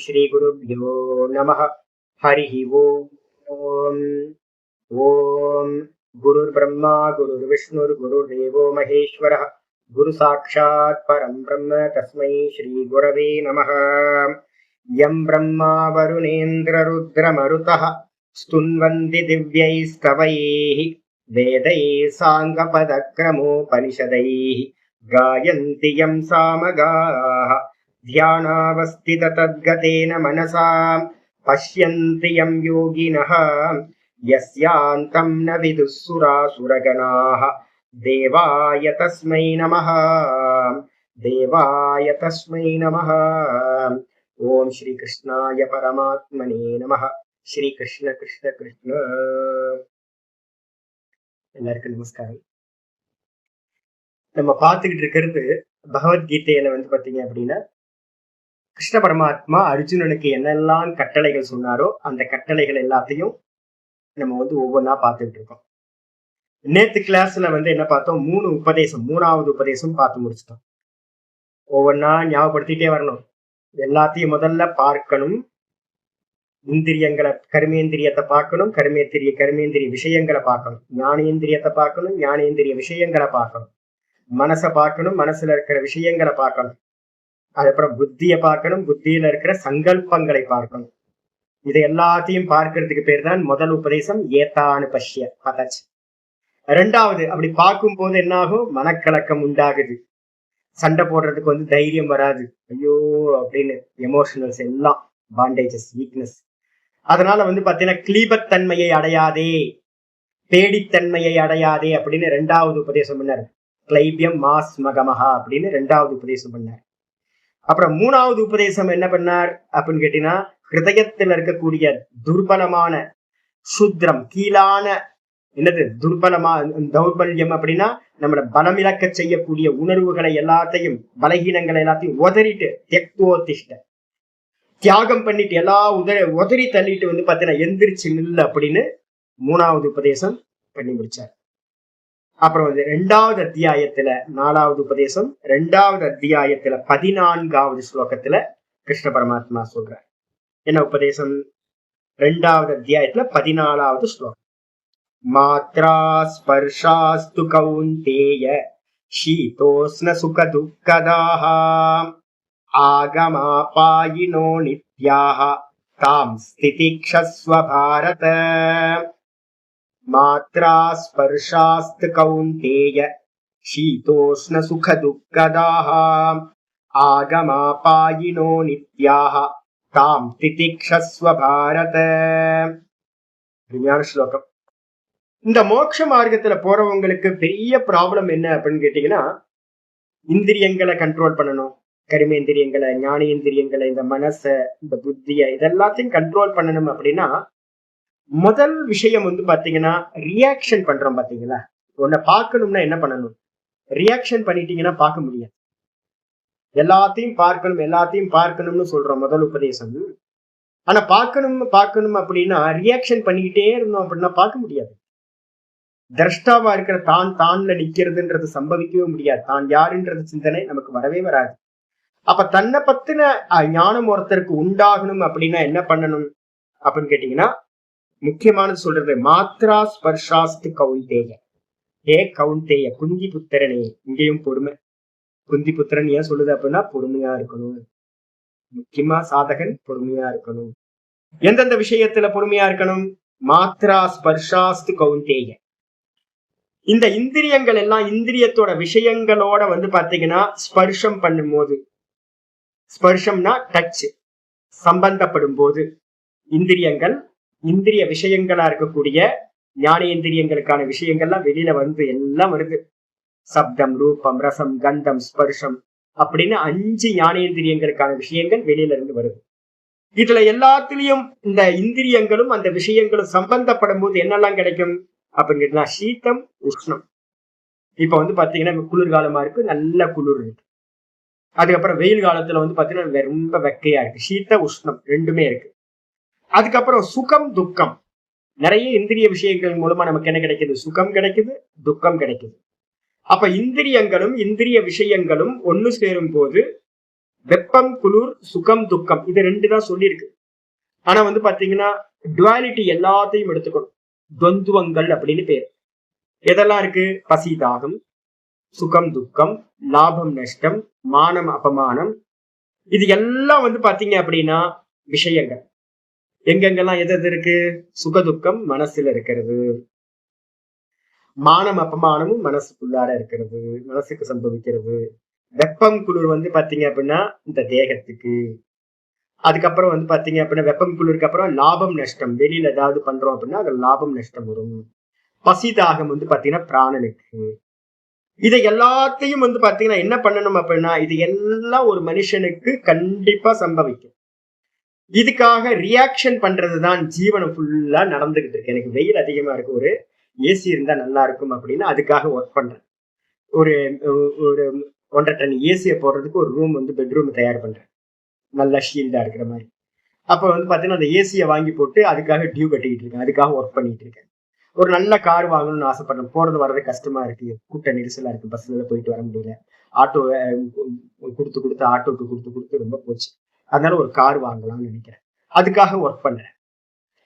श्रीगुरुभ्यो नमः हरिः ओम् ॐ गुरुर्ब्रह्मा गुरुर्विष्णुर्गुरुर्देवो महेश्वरः गुरुसाक्षात् परं ब्रह्म तस्मै श्रीगुरवे नमः यं ब्रह्मा वरुणेन्द्ररुद्रमरुतः स्तुन्वन्ति दिव्यैस्तवैः वेदैः साङ्गपदक्रमोपनिषदैः गायन्ति यं सामगाः ध्यानावस्थिततद्गतेन मनसा पश्यन्ति यं योगिनः यस्यान्तं न विदुः सुरासुरगणाः देवाय तस्मै नमः देवाय तस्मै नमः ॐ श्रीकृष्णाय परमात्मने नमः ஸ்ரீகிருஷ்ண கிருஷ்ண கிருஷ்ண எல்லாருக்கும் நமஸ்காரம் நம்ம பார்த்துக்கிட்டு இருக்கிறது பகவத்கீதையில வந்து பாத்தீங்க அப்படின்னா கிருஷ்ண பரமாத்மா அர்ஜுனனுக்கு என்னெல்லாம் கட்டளைகள் சொன்னாரோ அந்த கட்டளைகள் எல்லாத்தையும் நம்ம வந்து ஒவ்வொன்றா பார்த்துக்கிட்டு இருக்கோம். நேத்து கிளாஸ்ல வந்து என்ன பார்த்தோம்? மூணு உபதேசம் மூணாவது உபதேசம் பார்த்து முடிச்சிட்டோம். ஒவ்வொன்றா ஞாபகப்படுத்திட்டே வரணும். எல்லாத்தையும் முதல்ல பார்க்கணும். இந்திரியங்களை கர்மேந்திரியத்தை பார்க்கணும். கர்மேந்திரிய கர்மேந்திரிய விஷயங்களை பார்க்கணும். ஞானேந்திரியத்தை பார்க்கணும். ஞானேந்திரிய விஷயங்களை பார்க்கணும். மனசை பார்க்கணும். மனசுல இருக்கிற விஷயங்களை பார்க்கணும். அதுக்கப்புறம் புத்திய பார்க்கணும் புத்தியில இருக்கிற சங்கல்பங்களை பார்க்கணும். இது எல்லாத்தையும் பார்க்கறதுக்கு பேர் தான் முதல் உபதேசம் ஏத்தானு பஷ்ய பதாச்சு ரெண்டாவது அப்படி பார்க்கும் போது என்ன ஆகும் மனக்கலக்கம் உண்டாகுது. சண்டை போடுறதுக்கு வந்து தைரியம் வராது. ஐயோ அப்படின்னு எமோஷனல்ஸ் எல்லாம் பாண்டேஜஸ் வீக்னஸ் அதனால வந்து பாத்தீங்கன்னா கிளீபத்தன்மையை அடையாதே பேடித்தன்மையை அடையாதே அப்படின்னு ரெண்டாவது உபதேசம் பண்ணார். கிளைபியம் மாஸ் மகமஹா அப்படின்னு ரெண்டாவது உபதேசம் பண்ணார். அப்புறம் மூணாவது உபதேசம் என்ன பண்ணார் அப்படின்னு கேட்டீங்கன்னா ஹிருதயத்தில் இருக்கக்கூடிய துர்பலமான சுத்ரம் கீழான என்னது? துர்பலமா தௌர்பல்யம் அப்படின்னா நம்மளோட பலம் இழக்க செய்யக்கூடிய உணர்வுகளை எல்லாத்தையும் பலகீனங்களை எல்லாத்தையும் உதறிட்டு திஷ்ட தியாகம் பண்ணிட்டு எல்லா உதற உதறி தள்ளிட்டு வந்து பார்த்தீங்கன்னா எந்திரிச்சு நில்லு அப்படின்னு மூணாவது உபதேசம் பண்ணி முடிச்சார். அப்புறம் வந்து ரெண்டாவது அத்தியாயத்துல நாலாவது உபதேசம் ரெண்டாவது அத்தியாயத்துல பதினான்காவது ஸ்லோகத்துல கிருஷ்ண பரமாத்மா சொல்றார். என்ன உபதேசம்? ரெண்டாவது அத்தியாயத்துல பதினாலாவது ஸ்லோகம். மாத்ரா ஸ்பர்ஷாஸ்து கவுந்தேய ஷீதோஸ்ன சுக துக்கதாஹா ஆகமாபாயினோ நித்யாஹ தாம் ஸ்திதிக்ஷஸ்வ பாரத मात्रा स्पर्शास्त कौन्तेय शीतोष्णसुखदुःखदाः आगमापायिनो नित्याः तां तितिक्षस्व भारत விஞ்ஞான ஸ்லோகம் இந்த மோட்ச மார்க்கத்துல போறவங்களுக்கு பெரிய ப்ராப்ளம் என்ன அப்படின்னு கேட்டீங்கன்னா இந்திரியங்களை கண்ட்ரோல் பண்ணணும் கருமேந்திரியங்களை ஞானேந்திரியங்களை இந்த மனச இந்த புத்திய இதெல்லாத்தையும் கண்ட்ரோல் பண்ணணும் அப்படின்னா முதல் விஷயம் வந்து பாத்தீங்கன்னா ரியாக்ஷன் பண்றோம் பாத்தீங்களா? உன்னை பார்க்கணும்னா என்ன பண்ணணும்? ரியாக்ஷன் பண்ணிட்டீங்கன்னா பார்க்க முடியாது. எல்லாத்தையும் பார்க்கணும் எல்லாத்தையும் பார்க்கணும்னு சொல்றோம் முதல் உபதேசம். ஆனா பார்க்கணும் பார்க்கணும் அப்படின்னா ரியாக்ஷன் பண்ணிக்கிட்டே இருந்தோம் அப்படின்னா பார்க்க முடியாது. திரஷ்டாவா இருக்கிற தான் தான்ல நிக்கிறதுன்றது சம்பவிக்கவே முடியாது. தான் யாருன்றது சிந்தனை நமக்கு வரவே வராது. அப்ப தன்னை பத்தின ஞானம் ஒருத்தருக்கு உண்டாகணும் அப்படின்னா என்ன பண்ணணும் அப்படின்னு கேட்டீங்கன்னா முக்கியமானது சொல்றது மாத்ரா ஸ்பர்ஷாஸ்து கவுந்தேய ஏ கவுந்தேய குந்தி புத்திரனே இங்கேயும் பொறுமை. குந்தி புத்திரன் ஏன் சொல்லுது அப்படின்னா பொறுமையா இருக்கணும். முக்கியமா சாதகன் பொறுமையா இருக்கணும். எந்தெந்த விஷயத்துல பொறுமையா இருக்கணும்? மாத்ரா ஸ்பர்ஷாஸ்து கவுந்தேய இந்த இந்திரியங்கள் எல்லாம் இந்திரியத்தோட விஷயங்களோட வந்து பாத்தீங்கன்னா ஸ்பர்ஷம் பண்ணும் போது ஸ்பர்ஷம்னா டச் சம்பந்தப்படும் போது இந்திரியங்கள் இந்திரிய விஷயங்களா இருக்கக்கூடிய ஞானேந்திரியங்களுக்கான விஷயங்கள்லாம் வெளியில வந்து எல்லாம் வருது. சப்தம் ரூபம் ரசம் கந்தம் ஸ்பர்ஷம் அப்படின்னு அஞ்சு ஞானேந்திரியங்களுக்கான விஷயங்கள் வெளியில இருந்து வருது. இதுல எல்லாத்துலயும் இந்த இந்திரியங்களும் அந்த விஷயங்களும் சம்பந்தப்படும் போது என்னெல்லாம் கிடைக்கும் அப்படின்னு கேட்டா சீத்தம் உஷ்ணம். இப்ப வந்து பாத்தீங்கன்னா குளிர்காலமா இருக்கு நல்ல குளிர் இருக்கு. அதுக்கப்புறம் வெயில் காலத்துல வந்து பாத்தீங்கன்னா ரொம்ப வெக்கையா இருக்கு. சீத்த உஷ்ணம் ரெண்டுமே இருக்கு. அதுக்கப்புறம் சுகம் துக்கம். நிறைய இந்திரிய விஷயங்கள் மூலமா நமக்கு என்ன கிடைக்குது? சுகம் கிடைக்குது துக்கம் கிடைக்குது. அப்ப இந்திரியங்களும் இந்திரிய விஷயங்களும் ஒண்ணு சேரும் போது வெப்பம் குளிர் சுகம் துக்கம் இது ரெண்டு தான் சொல்லியிருக்கு. ஆனா வந்து பாத்தீங்கன்னா டுவாலிட்டி எல்லாத்தையும் எடுத்துக்கணும். துவந்துவங்கள் அப்படின்னு பேர். எதெல்லாம் இருக்கு? பசி தாகம் சுகம் துக்கம் லாபம் நஷ்டம் மானம் அபமானம். இது எல்லாம் வந்து பாத்தீங்க அப்படின்னா விஷயங்கள். எங்கெங்கெல்லாம் எது எது இருக்கு? சுகதுக்கம் மனசுல இருக்கிறது. மானம் அப்பமானமும் மனசுக்குள்ளார இருக்கிறது. மனசுக்கு சம்பவிக்கிறது. வெப்பம் குளிர் வந்து பாத்தீங்க அப்படின்னா இந்த தேகத்துக்கு. அதுக்கப்புறம் வந்து பாத்தீங்க அப்படின்னா வெப்பம் குளிருக்கு அப்புறம் லாபம் நஷ்டம். வெளியில ஏதாவது பண்றோம் அப்படின்னா அது லாபம் நஷ்டம் வரும். பசி தாகம் வந்து பாத்தீங்கன்னா பிராணனுக்கு. இதை எல்லாத்தையும் வந்து பாத்தீங்கன்னா என்ன பண்ணணும் அப்படின்னா இது எல்லாம் ஒரு மனுஷனுக்கு கண்டிப்பா சம்பவிக்கும். இதுக்காக ரியாக்ஷன் பண்றதுதான் ஜீவனம் ஃபுல்லா நடந்துகிட்டு இருக்கு. எனக்கு வெயில் அதிகமா இருக்கு ஒரு ஏசி இருந்தா நல்லா இருக்கும் அப்படின்னு அதுக்காக ஒர்க் பண்றேன். ஒரு ஒரு ஒன்றரை டன் ஏசியை போடுறதுக்கு ஒரு ரூம் வந்து பெட்ரூம் தயார் பண்றேன். நல்லா ஷீல்டா இருக்கிற மாதிரி. அப்ப வந்து பாத்தீங்கன்னா அந்த ஏசியை வாங்கி போட்டு அதுக்காக டியூ கட்டிக்கிட்டு இருக்கேன். அதுக்காக ஒர்க் பண்ணிட்டு இருக்கேன். ஒரு நல்ல கார் வாங்கணும்னு ஆசைப்படுறேன். போறது வர்றது கஷ்டமா இருக்கு. கூட்ட நெரிசலா இருக்கு. பஸ்ல போயிட்டு வர முடியல. ஆட்டோ கொடுத்து கொடுத்து ஆட்டோக்கு கொடுத்து கொடுத்து ரொம்ப போச்சு. அதனால ஒரு கார் வாங்கலாம்னு நினைக்கிறேன். அதுக்காக ஒர்க் பண்ணுறேன்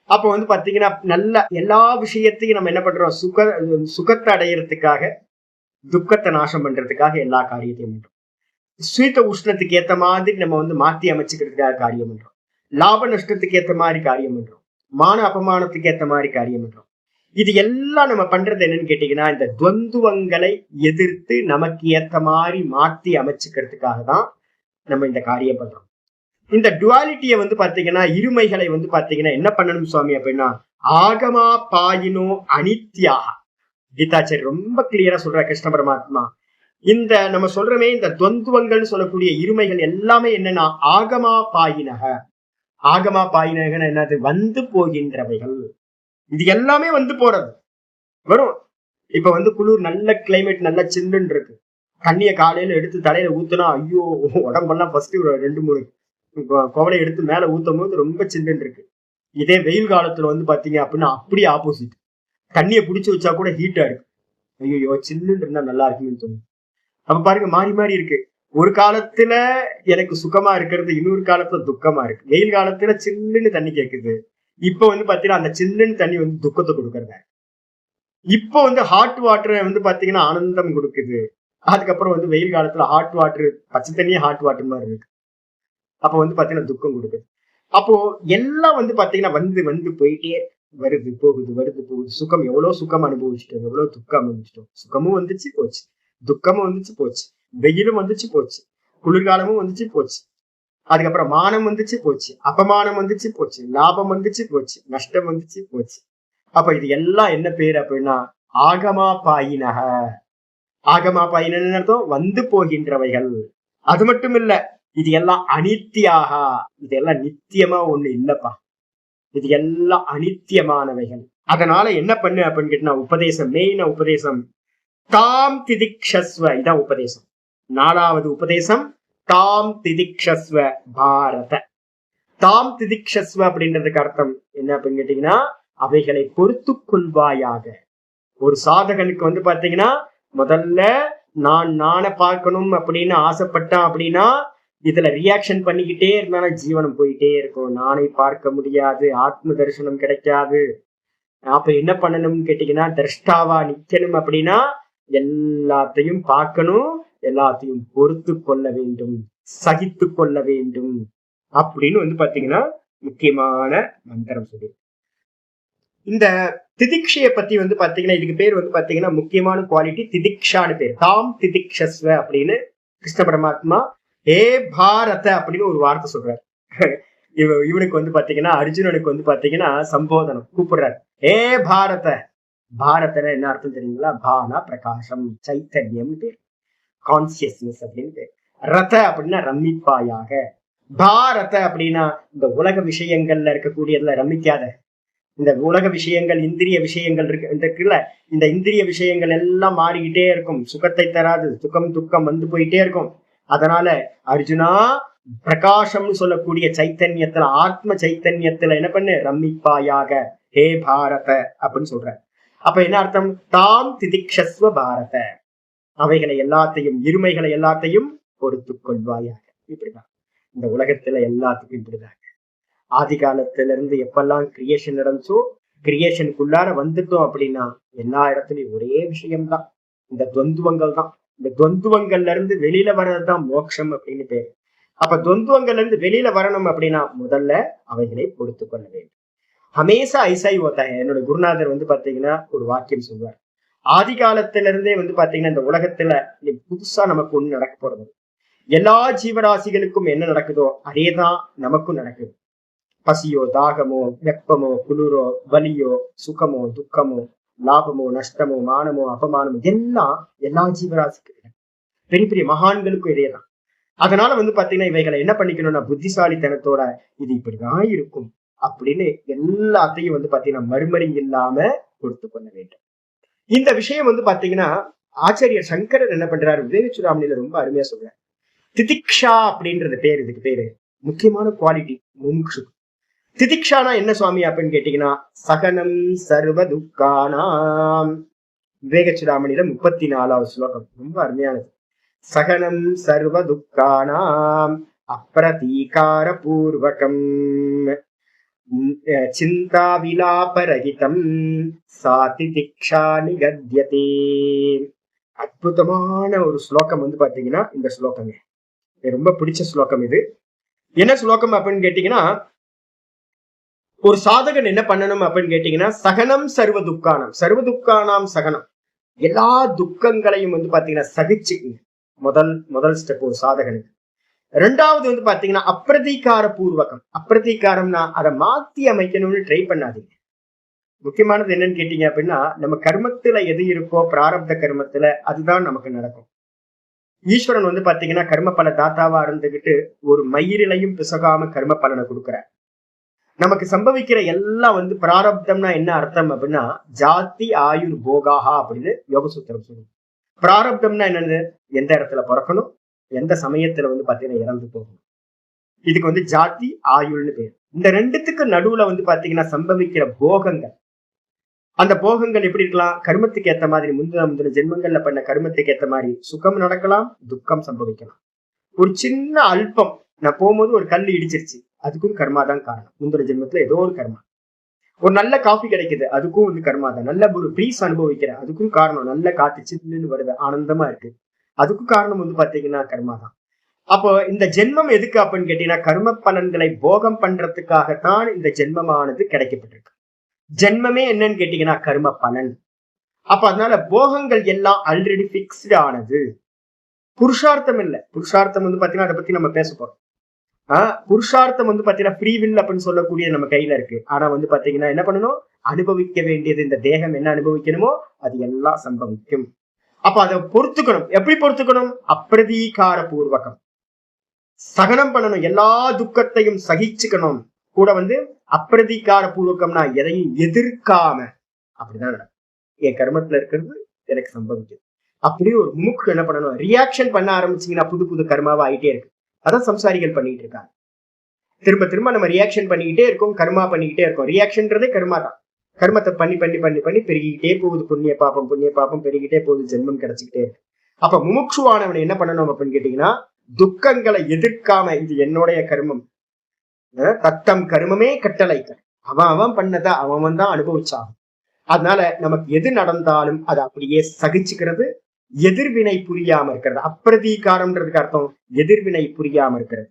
அப்போ வந்து பார்த்தீங்கன்னா நல்ல எல்லா விஷயத்தையும் நம்ம என்ன பண்றோம்? சுக சுகத்தை அடையிறதுக்காக துக்கத்தை நாசம் பண்றதுக்காக எல்லா காரியத்தையும் பண்றோம். சுயத்த உஷ்ணத்துக்கு ஏத்த மாதிரி நம்ம வந்து மாத்தி அமைச்சுக்கிறதுக்காக காரியம் பண்றோம். லாப நஷ்டத்துக்கு ஏத்த மாதிரி காரியம் பண்றோம். மான அபமானத்துக்கு ஏத்த மாதிரி காரியம் பண்றோம். இது எல்லாம் நம்ம பண்றது என்னன்னு கேட்டீங்கன்னா இந்த துவந்துவங்களை எதிர்த்து நமக்கு ஏத்த மாதிரி மாத்தி அமைச்சுக்கிறதுக்காக தான் நம்ம இந்த காரியம் பண்றோம். இந்த டுவாலிட்டியை வந்து பாத்தீங்கன்னா இருமைகளை வந்து பாத்தீங்கன்னா என்ன பண்ணணும் சுவாமி அப்படின்னா ஆகமா பாயினோ அனித்யாக. கீதாச்சாரி ரொம்ப கிளியரா சொல்ற கிருஷ்ண பரமாத்மா. இந்த நம்ம சொல்றமே இந்த துவந்துவங்கள்னு சொல்லக்கூடிய இருமைகள் எல்லாமே என்னன்னா ஆகமா பாயினக. ஆகமா பாயினகன்னு என்னது? வந்து போகின்றவைகள். இது எல்லாமே வந்து போறது. வரும். இப்ப வந்து குளிர் நல்ல கிளைமேட் நல்ல சில்லுன்னு இருக்கு. தண்ணியை காலையில எடுத்து தலையில ஊத்துனா ஐயோ உடம்பெல்லாம் ஃபர்ஸ்ட் ஒரு ரெண்டு மூணு குவலை எடுத்து மேலே ஊற்றும் போது ரொம்ப சில்லுன்னு இருக்கு. இதே வெயில் காலத்தில் வந்து பார்த்தீங்க அப்படின்னா அப்படியே ஆப்போசிட் தண்ணியை பிடிச்சி வச்சா கூட ஹீட்டாக இருக்கு. ஐயோ சில்லுன்னு இருந்தால் நல்லா இருக்குன்னு தோணும் அப்ப பாருங்க மாறி மாறி இருக்கு. ஒரு காலத்துல எனக்கு சுகமா இருக்கிறது இன்னொரு காலத்துல துக்கமா இருக்கு. வெயில் காலத்துல சில்லுன்னு தண்ணி கேட்குது இப்ப வந்து பாத்தீங்கன்னா அந்த சில்லுன்னு தண்ணி வந்து துக்கத்தை கொடுக்கறத? இப்போ வந்து ஹாட் வாட்டர் வந்து பாத்தீங்கன்னா ஆனந்தம் கொடுக்குது. அதுக்கப்புறம் வந்து வெயில் காலத்துல ஹாட் வாட்டர் பச்சை தண்ணியே ஹாட் வாட்டர் மாதிரி இருக்கு. அப்போ வந்து பாத்தீங்கன்னா துக்கம் கொடுக்குது. அப்போ எல்லாம் வந்து பார்த்தீங்கன்னா வந்து வந்து போயிட்டே வருது போகுது வருது போகுது. சுகம் எவ்வளவு சுகம் அனுபவிச்சிட்டோம் எவ்வளவு துக்கம் அனுபவிச்சிட்டோம். சுகமும் வந்துச்சு போச்சு. துக்கமும் வந்துச்சு போச்சு. வெயிலும் வந்துச்சு போச்சு. குளிர்காலமும் வந்துச்சு போச்சு. அதுக்கப்புறம் மானம் வந்துச்சு போச்சு. அபமானம் வந்துச்சு போச்சு. லாபம் வந்துச்சு போச்சு. நஷ்டம் வந்துச்சு போச்சு. அப்ப இது எல்லாம் என்ன பேர் அப்படின்னா ஆகமா பாயினக. ஆகமா பாயினன்னு அர்த்தம் வந்து போகின்றவைகள். அது மட்டும் இல்ல இது எல்லாம் அனித்தியாக. இதெல்லாம் நித்தியமா ஒண்ணு இல்லப்பா. இது எல்லாம் அனித்தியமானவைகள். அதனால என்ன பண்ணு அப்படின்னு கேட்டா உபதேசம் மெயின உபதேசம். தாம் திதிக்ஷஸ்வ இதான் உபதேசம். நாலாவது உபதேசம் தாம் திதிக்ஷஸ்வ பாரத. தாம் திதிக்ஷஸ்வ அப்படின்றதுக்கு அர்த்தம் என்ன அப்படின்னு கேட்டீங்கன்னா அவைகளை பொறுத்து கொள்வாயாக. ஒரு சாதகனுக்கு வந்து பாத்தீங்கன்னா முதல்ல நான் நானை பார்க்கணும் அப்படின்னு ஆசைப்பட்டான் அப்படின்னா இதுல ரியாக்ஷன் பண்ணிக்கிட்டே இருந்தானா ஜீவனம் போயிட்டே இருக்கும். நானே பார்க்க முடியாது ஆத்ம தரிசனம் கிடைக்காது. அப்ப என்ன பண்ணணும்னு கேட்டீங்கன்னா திரஷ்டாவா நிக்கணும் அப்படின்னா எல்லாத்தையும் பார்க்கணும் எல்லாத்தையும் பொறுத்து கொள்ள வேண்டும் சகித்து கொள்ள வேண்டும் அப்படின்னு வந்து பாத்தீங்கன்னா முக்கியமான மந்திரம் சொல்லி. இந்த திதிக்ஷையை பத்தி வந்து பாத்தீங்கன்னா இதுக்கு பேர் வந்து பாத்தீங்கன்னா முக்கியமான குவாலிட்டி திதிக்ஷான்னு பேர். தாம் திதிக்ஷஸ்வ அப்படின்னு கிருஷ்ண பரமாத்மா ஏ பாரத அப்படின்னு ஒரு வார்த்தை சொல்றாரு. இவ இவனுக்கு வந்து பாத்தீங்கன்னா அர்ஜுனனுக்கு வந்து பாத்தீங்கன்னா சம்போதனம் கூப்பிடுறாரு. ஏ பாரத! பாரத என்ன அர்த்தம் தெரியுங்களா? பானா பிரகாசம் சைத்தன்யம் பேர் கான்சியஸ்னஸ் அப்படின்னு பேர் ரத அப்படின்னா ரம்மிப்பாயாக. பாரத அப்படின்னா இந்த உலக விஷயங்கள்ல இருக்கக்கூடியதுல ரமிக்காத இந்த உலக விஷயங்கள் இந்திரிய விஷயங்கள் இருக்கு இந்த இருக்குல்ல இந்த இந்திரிய விஷயங்கள் எல்லாம் மாறிக்கிட்டே இருக்கும். சுகத்தை தராது துக்கம் துக்கம் வந்து போயிட்டே இருக்கும். அதனால அர்ஜுனா பிரகாசம்னு சொல்லக்கூடிய சைத்தன்யத்துல ஆத்ம சைத்தன்யத்துல என்ன பண்ணு? ரம்மிப்பாயாக. ஹே பாரத அப்படின்னு சொல்ற அப்ப என்ன அர்த்தம்? தாம் திதிக்ஷஸ்வ பாரத. அவைகளை எல்லாத்தையும் இருமைகளை எல்லாத்தையும் பொறுத்து கொள்வாயாக இப்படிதான். இந்த உலகத்துல எல்லாத்துக்கும் இப்படிதாங்க ஆதி காலத்துல இருந்து எப்பெல்லாம் கிரியேஷன் நடந்துச்சோ கிரியேஷனுக்குள்ளார வந்துட்டோம் அப்படின்னா எல்லா இடத்துலயும் ஒரே விஷயம்தான். இந்த துவந்துவங்கள் தான் இந்த துவந்துவங்கள்ல இருந்து வெளியில வர்றதுதான் மோட்சம் அப்படின்னு பேரு. அப்ப துவந்துவங்கள்ல இருந்து வெளியில வரணும் அப்படின்னா முதல்ல அவைகளை பொறுத்து கொள்ள வேண்டும். ஹமேசா ஐசாய் ஓத்தாய என்னோட குருநாதர் வந்து பாத்தீங்கன்னா ஒரு வாக்கியம் சொல்வார் ஆதி காலத்துல இருந்தே வந்து பாத்தீங்கன்னா இந்த உலகத்துல புதுசா நமக்கு ஒண்ணு நடக்க போறது எல்லா ஜீவராசிகளுக்கும் என்ன நடக்குதோ அதேதான் நமக்கும் நடக்குது. பசியோ தாகமோ வெப்பமோ குளிரோ வலியோ சுகமோ துக்கமோ லாபமோ நஷ்டமோ மானமோ அபமானமோ எல்லாம் எல்லா ஜீவராசிக்கும் பெரிய பெரிய மகான்களுக்கும் இதேதான் அதனால வந்து பாத்தீங்கன்னா இவைகளை என்ன பண்ணிக்கணும்னா புத்திசாலித்தனத்தோட இது இப்படிதான் இருக்கும் அப்படின்னு எல்லாத்தையும் வந்து பாத்தீங்கன்னா மறுமறி இல்லாம கொடுத்து கொள்ள வேண்டும். இந்த விஷயம் வந்து பாத்தீங்கன்னா ஆச்சாரியர் சங்கரர் என்ன பண்றாரு? விவேகச்சுராமணியில ரொம்ப அருமையா சொல்றாரு. திதிக்ஷா அப்படின்றது பேர் இதுக்கு பேரு. முக்கியமான குவாலிட்டி முமுக்ஷு திதிக்ஷானா என்ன சுவாமி அப்படின்னு கேட்டீங்கன்னா சகனம் சர்வ துக்கானாம். முப்பத்தி நாலாவது ஸ்லோகம். ரொம்ப அருமையானது. சகனம் சர்வ துக்கானாம். அப்பிரதீகார பூர்வகம். சிந்தா விலாபரகிதம் சாதி திக்ஷா நிகத்தியதே அற்புதமான ஒரு ஸ்லோகம் வந்து பாத்தீங்கன்னா இந்த ஸ்லோகங்க. ரொம்ப பிடிச்ச ஸ்லோகம் இது. என்ன ஸ்லோகம் அப்படின்னு கேட்டீங்கன்னா ஒரு சாதகன் என்ன பண்ணணும் அப்படின்னு கேட்டீங்கன்னா சகனம் சர்வ துக்கானம். சர்வ துக்கானாம் சகனம். எல்லா துக்கங்களையும் வந்து பாத்தீங்கன்னா சகிச்சுக்குங்க. முதல் முதல் ஸ்டெப் ஒரு சாதகனுக்கு. ரெண்டாவது வந்து பாத்தீங்கன்னா அப்பிரதீகார பூர்வகம் அப்பிரதீகாரம்னா அதை மாத்தி அமைக்கணும்னு ட்ரை பண்ணாதீங்க. முக்கியமானது என்னன்னு கேட்டீங்க அப்படின்னா நம்ம கர்மத்துல எது இருக்கோ பிராரப்த கர்மத்துல அதுதான் நமக்கு நடக்கும். ஈஸ்வரன் வந்து பாத்தீங்கன்னா கர்ம பல தாத்தாவா இருந்துகிட்டு ஒரு மயிரிலையும் பிசகாம கர்ம பலனை கொடுக்குறார். நமக்கு சம்பவிக்கிற எல்லாம் வந்து பிராரப்தம்னா என்ன அர்த்தம் அப்படின்னா ஜாதி ஆயுர் போகாகா அப்படின்னு யோகசூத்திரம் சொல்லுவோம் பிராரப்தம்னா என்னது? எந்த இடத்துல பிறக்கணும்? எந்த சமயத்துல வந்து பாத்தீங்கன்னா இறந்து போகணும்? இதுக்கு வந்து ஜாதி ஆயுள்னு பேர். இந்த ரெண்டுத்துக்கு நடுவுல வந்து பாத்தீங்கன்னா சம்பவிக்கிற போகங்கள். அந்த போகங்கள் எப்படி இருக்கலாம்? கருமத்துக்கு ஏத்த மாதிரி முந்தின முந்தின ஜென்மங்கள்ல பண்ண கருமத்துக்கு ஏத்த மாதிரி சுகம் நடக்கலாம் துக்கம் சம்பவிக்கலாம். ஒரு சின்ன அல்பம். நான் போகும்போது ஒரு கல் இடிச்சிருச்சு. அதுக்கும் கர்மா தான் காரணம். முந்தின ஜென்மத்துல ஏதோ ஒரு கர்மா. ஒரு நல்ல காஃபி கிடைக்குது அதுக்கும் வந்து கர்மா தான். நல்ல ஒரு ப்ரீஸ் அனுபவிக்கிறேன் அதுக்கும் காரணம். நல்ல காத்து சில்லுன்னு வருது ஆனந்தமா இருக்கு. அதுக்கும் காரணம் வந்து பாத்தீங்கன்னா கர்மா தான். அப்போ இந்த ஜென்மம் எதுக்கு அப்படின்னு கேட்டீங்கன்னா கர்ம பலன்களை போகம் பண்றதுக்காகத்தான் இந்த ஜென்மமானது கிடைக்கப்பட்டிருக்கு. ஜென்மமே என்னன்னு கேட்டீங்கன்னா கர்ம பலன். அப்ப அதனால போகங்கள் எல்லாம் ஆல்ரெடி பிக்ஸ்டு ஆனது. புருஷார்த்தம் இல்லை. புருஷார்த்தம் வந்து பாத்தீங்கன்னா அதை பத்தி நம்ம பேச போறோம். புருஷார்த்தம் வந்து பாத்தீங்கன்னா ஃப்ரீ வில் அப்படின்னு சொல்லக்கூடிய நம்ம கையில இருக்கு. ஆனா வந்து பாத்தீங்கன்னா என்ன பண்ணணும்? அனுபவிக்க வேண்டியது இந்த தேகம் என்ன அனுபவிக்கணுமோ அது எல்லாம் சம்பவிக்கும். அப்ப அதை பொறுத்துக்கணும். எப்படி பொறுத்துக்கணும்? அப்பிரதீகார பூர்வகம் சகனம் பண்ணணும். எல்லா துக்கத்தையும் சகிச்சுக்கணும். கூட வந்து அப்பிரதீகார பூர்வகம்னா எதையும் எதிர்க்காம அப்படிதான் என் கர்மத்துல இருக்கிறது எனக்கு சம்பவிக்குது. அப்படியே ஒரு மூக்கு என்ன பண்ணணும்? ரியாக்ஷன் பண்ண ஆரம்பிச்சீங்கன்னா புது புது கர்மாவா ஆயிட்டே இருக்கு. அதான் சம்சாரிகள் பண்ணிட்டு இருக்காங்க. திரும்ப திரும்ப நம்ம ரியாக்ஷன் பண்ணிக்கிட்டே இருக்கோம் கர்மா பண்ணிக்கிட்டே இருக்கோம். ரியாக்ஷன்றதே கர்மா தான். கர்மத்தை பண்ணி பண்ணி பண்ணி பண்ணி பெருகிக்கிட்டே போகுது. புண்ணிய பாப்பம் புண்ணிய பாப்பம் பெருகிட்டே போகுது. ஜென்மம் கிடைச்சிக்கிட்டே இருக்கு. அப்ப முமுட்சுவானவனை என்ன பண்ணணும் அப்படின்னு கேட்டீங்கன்னா துக்கங்களை எதிர்க்காம இது என்னுடைய கர்மம். தத்தம் கருமமே கட்டளை அவன் அவன் பண்ணதை அவன் தான் அனுபவிச்சான். அதனால நமக்கு எது நடந்தாலும் அதை அப்படியே சகிச்சுக்கிறது எதிர்வினை புரியாம இருக்கிறது. அப்பிரதீகாரம்ன்றதுக்கு அர்த்தம் எதிர்வினை புரியாம இருக்கிறது.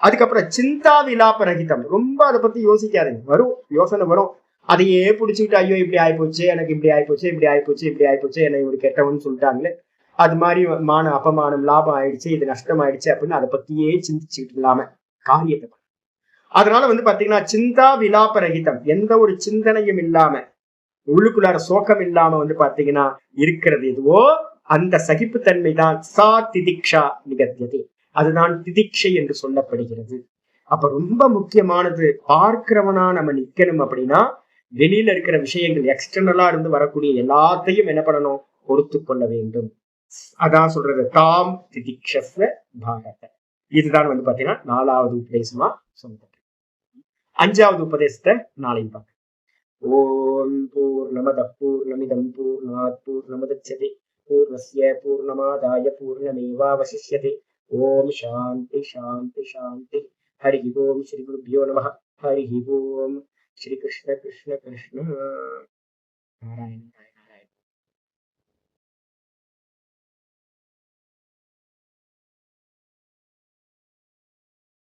அதுக்கப்புறம் சிந்தா விலாப ரகிதம் ரொம்ப அதை பத்தி யோசிக்காதீங்க. வரும். யோசனை வரும். அதையே பிடிச்சிக்கிட்டு ஐயோ இப்படி ஆயிப்போச்சு எனக்கு இப்படி ஆயிப்போச்சு இப்படி ஆயிப்போச்சு இப்படி ஆயிப்போச்சு என்னை இப்படி கெட்டவன்னு சொல்லிட்டாங்களே. அது மாதிரி மான அபமானம் லாபம் ஆயிடுச்சு இது நஷ்டம் ஆயிடுச்சு அப்படின்னு அதை பத்தியே சிந்திச்சுக்கிட்டு இல்லாம காரியத்தை அதனால வந்து பாத்தீங்கன்னா சிந்தா விலாப ரகிதம் எந்த ஒரு சிந்தனையும் இல்லாம உள்ளுக்குள்ளார சோக்கம் இல்லாம வந்து பாத்தீங்கன்னா இருக்கிறது எதுவோ அந்த சகிப்புத்தன்மை தான் சா திதிக்ஷா நிகத்தியது அதுதான் திதிக்ஷை என்று சொல்லப்படுகிறது. அப்ப ரொம்ப முக்கியமானது பார்க்கிறவனா நம்ம நிக்கணும் அப்படின்னா வெளியில இருக்கிற விஷயங்கள் எக்ஸ்டர்னலா இருந்து வரக்கூடிய எல்லாத்தையும் என்ன பண்ணணும்? பொறுத்து கொள்ள வேண்டும். அதான் சொல்றது தாம் திதிக்ஷஸ்வ பாரத. இதுதான் வந்து பாத்தீங்கன்னா நாலாவது உபதேசமா சொல்லப்பட்டு அஞ்சாவது உபதேசத்தை நாளைக்கு பார்க்க ஓம் பூர்ணமத பூர்ணமிதம் பூர்ணாத் பூர்ணமுதச்சதே. பூர்ணஸ்ய பூர்ணமாதாய பூர்ணமேவாவசிஷ்யதே ஓம் சாந்தி சாந்தி சாந்தி ஹரி ஓம் ஸ்ரீ குருபியோ நம ஹரி ஓம் ஸ்ரீ கிருஷ்ண கிருஷ்ண கிருஷ்ண நாராயண